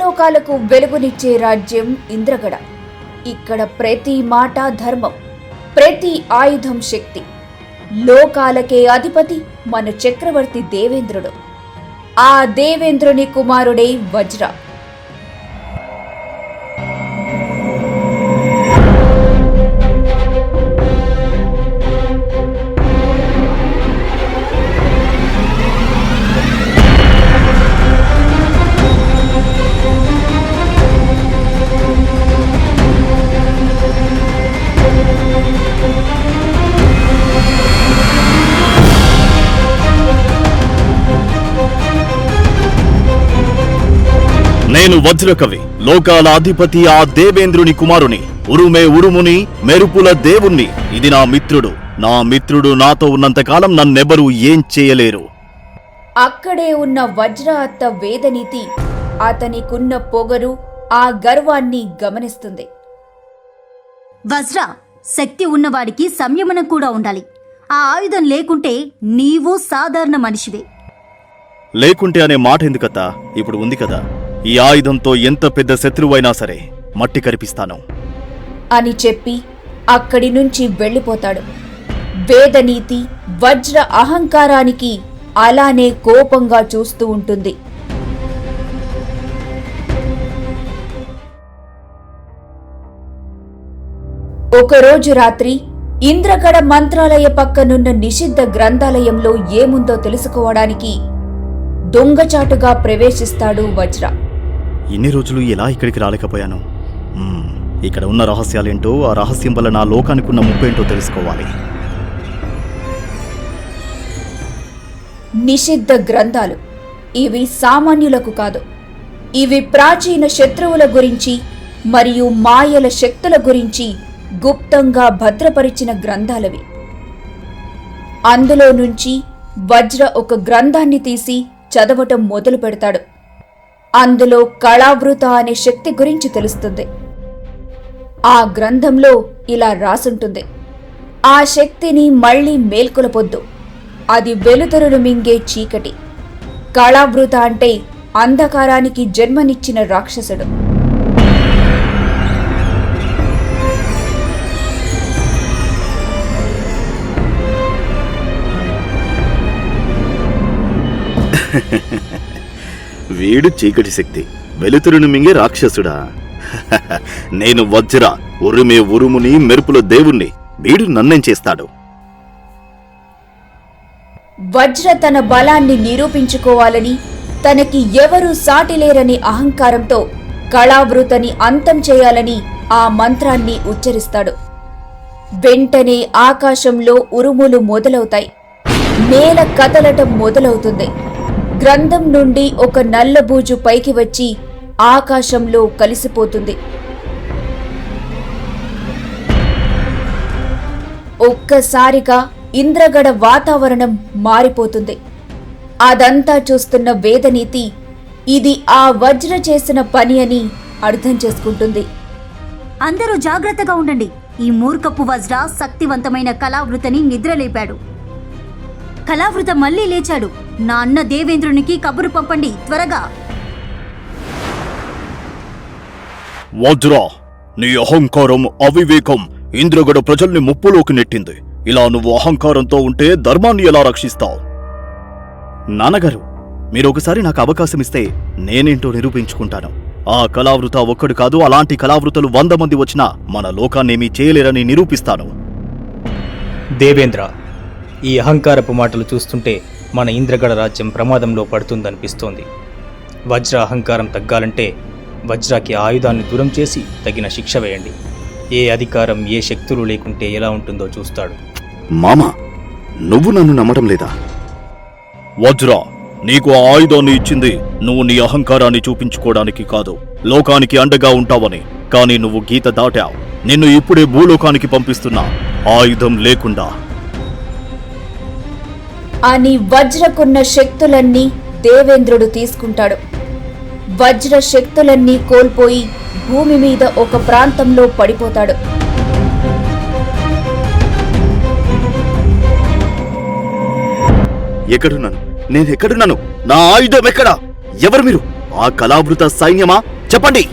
పంచలోకాలకు వెలుగునిచ్చే రాజ్యం ఇంద్రగడ. ఇక్కడ ప్రతి మాట ధర్మం ప్రతి ఆయుధం శక్తి. లోకాలకే అధిపతి మన చక్రవర్తి దేవేంద్రుడు. ఆ దేవేంద్రుని కుమారుడే వజ్ర. నేను వజ్రకవి లోకాల అధిపతి ఆ దేవేంద్రుని కుమారుని. ఉరుమే ఉరుముని మెరుపుల దేవుణ్ణి. ఇది నా మిత్రుడు. నా మిత్రుడు నాతో ఉన్నంతకాలం నన్నెవరూ ఏం చేయలేరు. అక్కడే ఉన్న వజ్ర అత్త వేదనీతి అతనికున్న పొగరు ఆ గర్వాన్ని గమనిస్తుంది. వజ్ర శక్తి ఉన్నవాడికి సంయమనం కూడా ఉండాలి. ఆ ఆయుధం లేకుంటే నీవు సాధారణ మనిషివే. లేకుంటే అనే మాట ఎందుకత్తా ఇప్పుడు ఉంది కదా. ఈ ఆయుధంతో ఎంత పెద్ద శత్రువైనా సరే మట్టి కరిపిస్తాను. అని చెప్పి అక్కడి నుంచి వెళ్ళిపోతాడు. వేదనీతి వజ్ర అహంకారానికి అలానే కోపంగా చూస్తూ ఉంటుంది. ఒకరోజు రాత్రి ఇంద్రగడ మంత్రాలయ పక్కనున్న నిషిద్ధ గ్రంథాలయంలో ఏముందో తెలుసుకోవడానికి దొంగచాటుగా ప్రవేశిస్తాడు వజ్ర. ఇన్ని రోజులు ఎలా ఇక్కడికి రాలేకపోయాను? ఇక్కడ ఉన్న రహస్యాలేంటో ఆ రహస్యం వల్ల నా లోకానికి ఉన్న ముప్పేంటో తెలుసుకోవాలి. నిషిద్ధ గ్రంథాలు. ఇవి సామాన్యులకు కాదు. ఇవి ప్రాచీన శత్రువుల గురించి మరియు మాయల శక్తుల గురించి గుప్తంగా భద్రపరిచిన గ్రంథాలవి. అందులో నుంచి వజ్ర ఒక గ్రంథాన్ని తీసి చదవటం మొదలు పెడతాడు అందులో కళావృత అనే శక్తి గురించి తెలుస్తుంది. ఆ గ్రంథంలో ఇలా రాసుంటుంది. ఆ శక్తిని మళ్ళీ మేల్కొలపొద్దు అది వెలుతురును మింగే చీకటి. కళావృత అంటే అంధకారానికి జన్మనిచ్చిన రాక్షసుడు. వీడు చీకటి శక్తి. వెలుతురును మింగే రాక్షసుడా. నేను వజ్ర ఉరుమే ఉరుముని మెరుపుల దేవుణ్ణి. వీడు నన్నేం చేస్తాడు? వజ్ర తన బలాన్ని నిరూపించుకోవాలని తనకి ఎవరూ సాటిలేరని అహంకారంతో కళావృతని అంతం చేయాలని ఆ మంత్రాన్ని ఉచ్చరిస్తాడు. వెంటనే ఆకాశంలో ఉరుములు మొదలవుతాయి. నేల కదలటం మొదలవుతుంది. గ్రంథం నుండి ఒక నల్లబూజు పైకి వచ్చి ఆకాశంలో కలిసిపోతుంది. ఒక్కసారిగా ఇంద్రగడ వాతావరణం మారిపోతుంది. అదంతా చూస్తున్న వేదనీతి ఇది ఆ వజ్ర చేసిన పని అని అర్థం చేసుకుంటుంది. అందరూ జాగ్రత్తగా ఉండండి. ఈ మూర్ఖపు వజ్ర శక్తివంతమైన కళావృతని నిద్రలేపాడు. కళావృత మళ్ళీ లేచాడు. నా అన్న దేవేంద్రునికి కబురు పంపండి త్వరగా. వజ్ర నీ అహంకారం అవివేకం ఇంద్రగడ ప్రజల్ని ముప్పులోకి నెట్టింది. ఇలా నువ్వు అహంకారంతో ఉంటే ధర్మాన్ని ఎలా రక్షిస్తావు? నాన్నగారు మీరు ఒకసారి నాకు అవకాశం ఇస్తే నేనేంటో నిరూపించుకుంటాను. ఆ కళావృత ఒక్కడు కాదు అలాంటి కళావృతలు వంద మంది వచ్చినా మన లోకాన్నేమీ చేయలేరని నిరూపిస్తాను. దేవేంద్ర ఈ అహంకారపు మాటలు చూస్తుంటే మన ఇంద్రగడ రాజ్యం ప్రమాదంలో పడుతుందనిపిస్తోంది. వజ్ర అహంకారం తగ్గాలంటే వజ్రాకి ఆయుధాన్ని దూరం చేసి తగిన శిక్ష వేయండి. ఏ అధికారం ఏ శక్తులు లేకుంటే ఎలా ఉంటుందో చూస్తాడు. మామా నువ్వు నన్ను నమ్మటం లేదా? వజ్ర నీకు ఆ ఆయుధాన్ని ఇచ్చింది నువ్వు నీ అహంకారాన్ని చూపించుకోవడానికి కాదు. లోకానికి అండగా ఉంటావని కానీ నువ్వు గీత దాటావు. నిన్ను ఇప్పుడే భూలోకానికి పంపిస్తున్నా. ఆయుధం లేకుండా. అని వజ్రకున్న శక్తులన్నీ దేవేంద్రుడు తీసుకుంటాడు. వజ్ర శక్తులన్నీ కోల్పోయి భూమి మీద ఒక ప్రాంతంలో పడిపోతాడు. ఎక్కడున్నాను? నేను ఎక్కడున్నాను నా ఆయుధం ఎక్కడా? ఎవరు మీరు? ఆ కళావృత సైన్యమా? చెప్పండి!